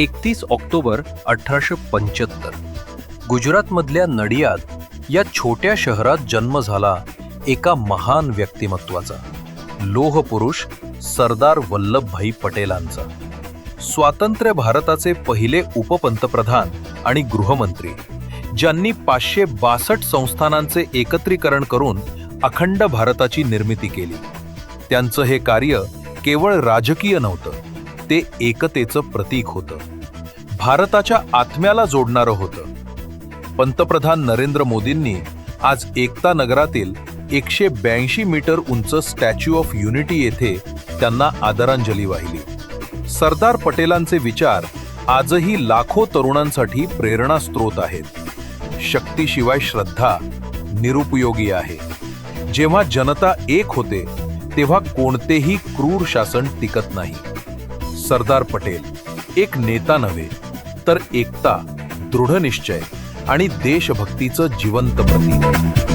एकतीस ऑक्टोबर अठराशे पंच्याहत्तर. गुजरातमधल्या नडियाद या छोट्या शहरात जन्म झाला एका महान व्यक्तिमत्वाचा. लोहपुरुष सरदार वल्लभभाई पटेलांचा. स्वातंत्र्य भारताचे पहिले उपपंतप्रधान आणि गृहमंत्री ज्यांनी पाचशे बासष्ट संस्थानांचे एकत्रीकरण करून अखंड भारताची निर्मिती केली. त्यांचं हे कार्य केवळ राजकीय नव्हतं ते एकतेचं प्रतीक होतं. भारताच्या आत्म्याला जोडणारं होतं. पंतप्रधान नरेंद्र मोदींनी आज एकता नगरातील एकशे ब्याऐंशी मीटर उंच स्टॅच्यू ऑफ युनिटी येथे त्यांना आदरांजली वाहिली. सरदार पटेलांचे विचार आजही लाखो तरुणांसाठी प्रेरणा स्रोत आहेत. शक्तीशिवाय श्रद्धा निरुपयोगी आहे. जेव्हा जनता एक होते तेव्हा कोणतेही क्रूर शासन टिकत नाही. सरदार पटेल. एक नेता नव्हे तर एकता दृढनिश्चय आणि देशभक्तीचं जिवंत प्रतीक.